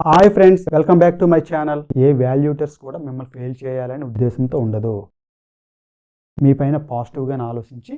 Hi friends welcome back to my channel evaluators కూడా మిమ్మల్ని fail చేయాలనే ఉద్దేశంతో ఉండదు. మీ పైన పాజిటివ్గా ఆలోచించి.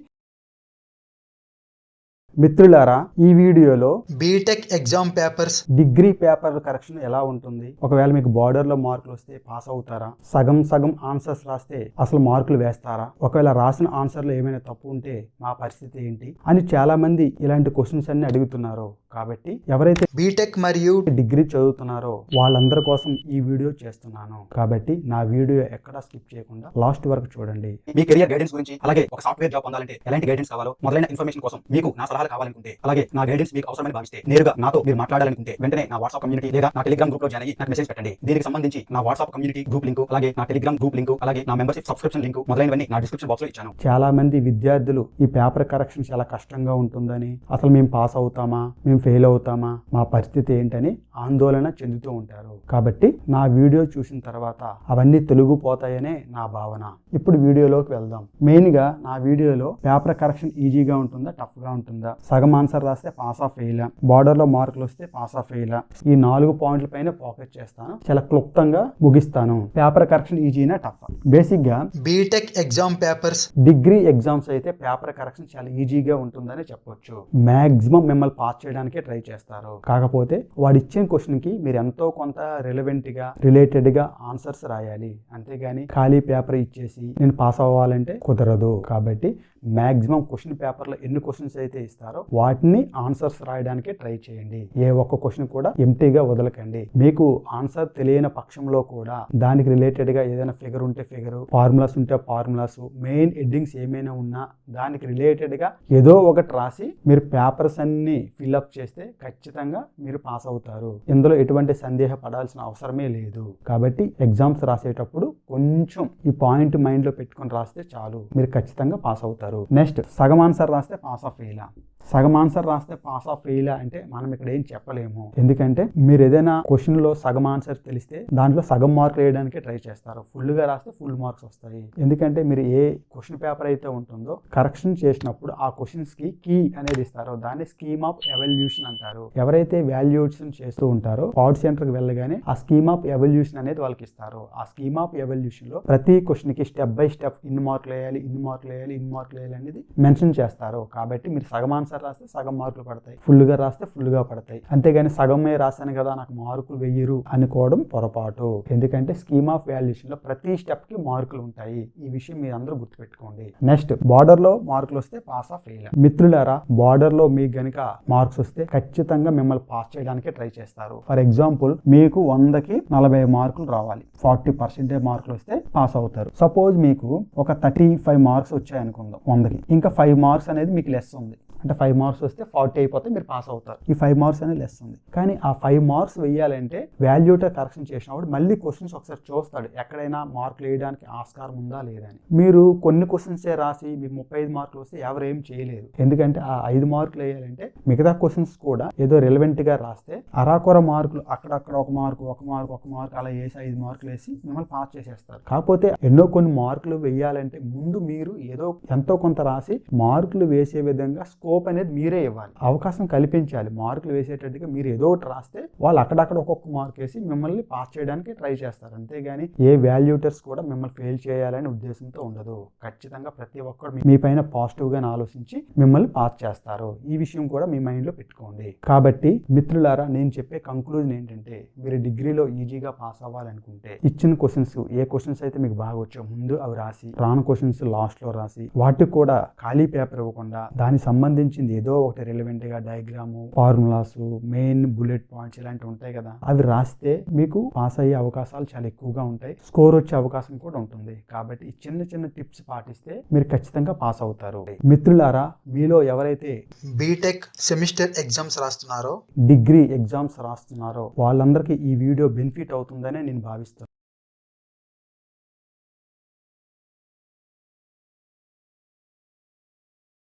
మిత్రులారా ఈ వీడియోలో BTech exam papers degree paper correction ఎలా ఉంటుంది? ఒకవేళ మీకు బార్డర్లో మార్కులు వస్తే పాస్ అవుతారా? సగం సగం ఆన్సర్స్ రాస్తే అసలు మార్కులు వేస్తారా? ఒకవేళ రాసిన ఆన్సర్లో ఏమైనా తప్పు ఉంటే మా పరిస్థితి ఏంటి? అని చాలా మంది ఇలాంటి క్వశ్చన్స్ అన్ని అడుగుతున్నారు. కాబట్టి ఎవరైతే బీటెక్ మరియు డిగ్రీ చదువుతున్నారో వాళ్ళందరి కోసం ఈ వీడియో చేస్తున్నాను. కాబట్టి నా వీడియో ఎక్కడా స్కిప్ చేయకుండా లాస్ట్ వరకు చూడండి. మీ కెరియర్ గైడెన్స్ గురించి అలాగే ఒక సాఫ్ట్వేర్ జాబ్ పొందాలంటే ఎలాంటి గైడెన్స్ కావాలో మొదలైన ఇన్ఫర్మేషన్ కోసం మీకు నా సలహాలు కావాలనుకుంటే అలాగే నా గైడెన్స్ మీకు అవసరమని భావిస్తే నేరుగా నాతో మీరు మాట్లాడాలనుకుంటే వెంటనే నా వాట్సాప్ కమ్యూనిటీ లేదా నా టెలిగ్రామ్ గ్రూప్లో జాయిన్ అయ్యి నాకు మెసేజ్ పెట్టండి. దీనికి సంబంధించి నా వాట్సాప్ కమ్యూనిటీ గ్రూప్ లింక్ అలాగే నా టెలిగ్రామ్ గ్రూప్ లింక్ అలాగే నా మెంబర్షిప్ సబ్స్క్రిప్షన్ లింక్ మొదలైనవన్నీ నా డిస్క్రిప్షన్ బాక్స్లో ఇచ్చాను. చాలా మంది విద్యార్థులు ఈ పేపర్ కరెక్షన్ చాలా కష్టంగా ఉంటుందని అసలు మేము పాస్ అవుతామా మేము ఫెయిల్ అవుతామా? మా పరిస్థితి ఏంటని ఆందోళన చెందుతూ ఉంటారు. కాబట్టి నా వీడియో చూసిన తర్వాత అవన్నీ తొలగిపోతాయనే నా భావన. ఇప్పుడు వీడియోలోకి వెళ్దాం. మెయిన్గా నా వీడియోలో పేపర్ కరెక్షన్ ఈజీగా ఉంటుందా? టఫ్గా ఉంటుందా? సగం ఆన్సర్ రాస్తే పాస్ ఆఫ్ ఫెయిల్ బార్డర్లో మార్కులు వస్తే పాస్ ఆఫ్ ఫెయిల్ ఈ నాలుగు పాయింట్ల పైన ఫోకస్ చేస్తాను. చాలా క్లుప్తంగా ముగిస్తాను. పేపర్ కరెక్షన్ ఈజీనా టఫ్ బేసిక్గా BTech exam papers degree exams అయితే పేపర్ కరెక్షన్ చాలా ఈజీగా ఉంటుందని చెప్పొచ్చు. మాక్సిమం మిమ్మల్ని పాస్ చేయడానికే ట్రై చేస్తారు. కాకపోతే వాడు ఇచ్చిన క్వశ్చన్కి మీరు ఎంతో కొంత రిలవెంట్గా రిలేటెడ్గా ఆన్సర్స్ రాయాలి. అంతేగాని ఖాళీ పేపర్ ఇచ్చేసి నేను పాస్ అవ్వాలంటే కుదరదు. కాబట్టి మ్యాక్సిమం క్వశ్చన్ పేపర్లో ఎన్ని క్వశ్చన్స్ అయితే ఇస్తారో వాటిని ఆన్సర్స్ రాయడానికి ట్రై చేయండి. ఏ ఒక్క క్వశ్చన్ కూడా ఎంటీగా వదలకండి. మీకు ఆన్సర్ తెలియని పక్షంలో కూడా దానికి రిలేటెడ్గా ఏదైనా ఫిగర్ ఉంటే ఫిగర్ ఫార్ములాస్ ఉంటే ఫార్ములాస్ మెయిన్ హెడ్డింగ్స్ ఏమైనా ఉన్నా దానికి రిలేటెడ్గా ఏదో ఒకటి రాసి మీరు పేపర్స్ అన్ని ఫిల్అప్ చేస్తే ఖచ్చితంగా మీరు పాస్ అవుతారు. ఇందులో ఎటువంటి సందేహ పడాల్సిన అవసరమే లేదు. కాబట్టి ఎగ్జామ్స్ రాసేటప్పుడు కొంచెం ఈ పాయింట్ మైండ్లో పెట్టుకొని రాస్తే చాలు. మీరు ఖచ్చితంగా పాస్ అవుతారు. నెక్స్ట్ సగం ఆన్సర్ రాస్తే పాస్ ఆఫ్ ఫెయిలా. సగం ఆన్సర్ రాస్తే పాస్ ఆఫ్ ఫెయిల్ అంటే మనం ఇక్కడ ఏం చెప్పలేము. ఎందుకంటే మీరు ఏదైనా క్వశ్చన్లో సగం ఆన్సర్ తెలిస్తే దాంట్లో సగం మార్క్ వేయడానికి ట్రై చేస్తారు. ఫుల్గా రాస్తే ఫుల్ మార్క్స్ వస్తాయి. ఎందుకంటే మీరు ఏ క్వశ్చన్ పేపర్ అయితే ఉంటుందో కరెక్షన్ చేసినప్పుడు ఆ క్వశ్చన్స్కి కీ అనేది ఇస్తారో. దాన్ని స్కీమ్ ఆఫ్ ఎవల్యూషన్ అంటారు. ఎవరైతే వాల్యూషన్ చేస్తూ ఉంటారో పాడ్ సెంటర్కి వెళ్ళగానే ఆ స్కీమ్ ఆఫ్ ఎవల్యూషన్ అనేది వాళ్ళకి ఇస్తారు. ఆ స్కీమ్ ఆఫ్ ఎవల్యూషన్ లో ప్రతి క్వశ్చన్కి స్టెప్ బై స్టెప్ ఇన్ని మార్కులు వేయాలి ఇన్ని మార్కులు వేయాలి ఇన్ని మార్కులు వేయాలి అనేది మెన్షన్ చేస్తారు. కాబట్టి మీరు సగం ఆన్సర్ రాస్తే సగం మార్కులు పడతాయి. ఫుల్గా రాస్తే ఫుల్గా పడతాయి. అంతేగాని సగమే రాశాను కదా నాకు మార్కులు వెయ్యరు అనుకోవడం పొరపాటు. ఎందుకంటే స్కీమ్ ఆఫ్ వాల్యుయేషన్లో ప్రతి స్టెప్కి మార్కులు ఉంటాయి. ఈ విషయం మీరు అందరూ గుర్తుపెట్టుకోండి. నెక్స్ట్ బార్డర్లో మార్కులు వస్తే పాస్ ఆఫ్ ఫెయిల్ మిత్రులారా బార్డర్లో మీకు గనుక మార్క్స్ వస్తే ఖచ్చితంగా మిమ్మల్ని పాస్ చేయడానికి ట్రై చేస్తారు. ఫర్ ఎగ్జాంపుల్ మీకు వందకి నలభై మార్కులు రావాలి. ఫార్టీ పర్సెంటేజ్ మార్కులు వస్తే పాస్ అవుతారు. సపోజ్ మీకు ఒక థర్టీ ఫైవ్ మార్క్స్ వచ్చాయనుకుందాం వందకి. ఇంకా ఫైవ్ మార్క్స్ అనేది మీకు లెస్ ఉంది. అంటే ఫైవ్ మార్క్స్ వస్తే ఫార్టీ అయిపోతే మీరు పాస్ అవుతారు. ఈ ఫైవ్ మార్క్స్ అనేది లెస్ ఉంది. కానీ ఆ ఫైవ్ మార్క్స్ వేయాలంటే వాల్యూటర్ కరెక్షన్ చేసినప్పుడు మళ్ళీ క్వశ్చన్స్ ఒకసారి చూస్తాడు. ఎక్కడైనా మార్కులు వేయడానికి ఆస్కారం ఉందా లేదా అని. మీరు కొన్ని క్వశ్చన్సే రాసి మీకు ముప్పై ఐదు మార్కులు వస్తే ఎవరు ఏం చేయలేదు ఎందుకంటే ఆ ఐదు మార్కులు వేయాలంటే మిగతా క్వశ్చన్స్ కూడా ఏదో రిలవెంట్గా రాస్తే అరాకొర మార్కులు అక్కడక్కడ ఒక మార్కు ఒక మార్కు ఒక మార్కు అలా వేసి ఐదు మార్కులు వేసి మిమ్మల్ని పాస్ చేసేస్తారు. కాకపోతే ఎన్నో కొన్ని మార్కులు వేయాలంటే ముందు మీరు ఏదో ఎంతో కొంత రాసి మార్కులు వేసే విధంగా స్కోప్ అనేది మీరే ఇవ్వాలి. అవకాశం కల్పించాలి. మార్కులు వేసేటట్టుగా మీరు ఏదో ఒకటి రాస్తే వాళ్ళు అక్కడక్కడ ఒక్కొక్క మార్క్ వేసి మిమ్మల్ని పాస్ చేయడానికి ట్రై చేస్తారు. అంతేగాని ఏ వాల్యూటర్స్ కూడా మిమ్మల్ని ఫెయిల్ చేయాలనే ఉద్దేశంతో ఉండదు. ఖచ్చితంగా ప్రతి ఒక్కరు మీ- పైన పాజిటివ్గా ఆలోచించి మిమ్మల్ని పాస్ చేస్తారు. ఈ విషయం కూడా మీ మైండ్లో పెట్టుకోండి. కాబట్టి మిత్రులారా నేను చెప్పే కంక్లూజన్ ఏంటంటే మీరు డిగ్రీలో ఈజీగా పాస్ అవ్వాలనుకుంటే ఇచ్చిన క్వశ్చన్స్ ఏ క్వశ్చన్స్ అయితే మీకు బాగా వచ్చో ముందు అవి రాసి రాను క్వశ్చన్స్ లాస్ట్లో రాసి వాటికి కూడా ఖాళీ పేపర్ ఇవ్వకుండా దానికి సంబంధించింది ఏదో ఒకటి రిలవెంట్గా diagram formulas main bullet points ఇలాంటివి ఉంటాయి కదా. అవి రాస్తే మీకు పాస్ అయ్యే అవకాశాలు చాలా ఎక్కువగా ఉంటాయి. స్కోర్ వచ్చే అవకాశం కూడా ఉంటుంది. కాబట్టి ఈ చిన్న చిన్న టిప్స్ పాటిస్తే మీరు ఖచ్చితంగా పాస్ అవుతారు. మిత్రులారా మీలో ఎవరైతే బీటెక్ సెమిస్టర్ ఎగ్జామ్స్ రాస్తున్నారో డిగ్రీ ఎగ్జామ్స్ రాస్తున్నారో వాళ్ళందరికీ ఈ వీడియో బెనిఫిట్ అవుతుందనే నేను భావిస్తున్నాను.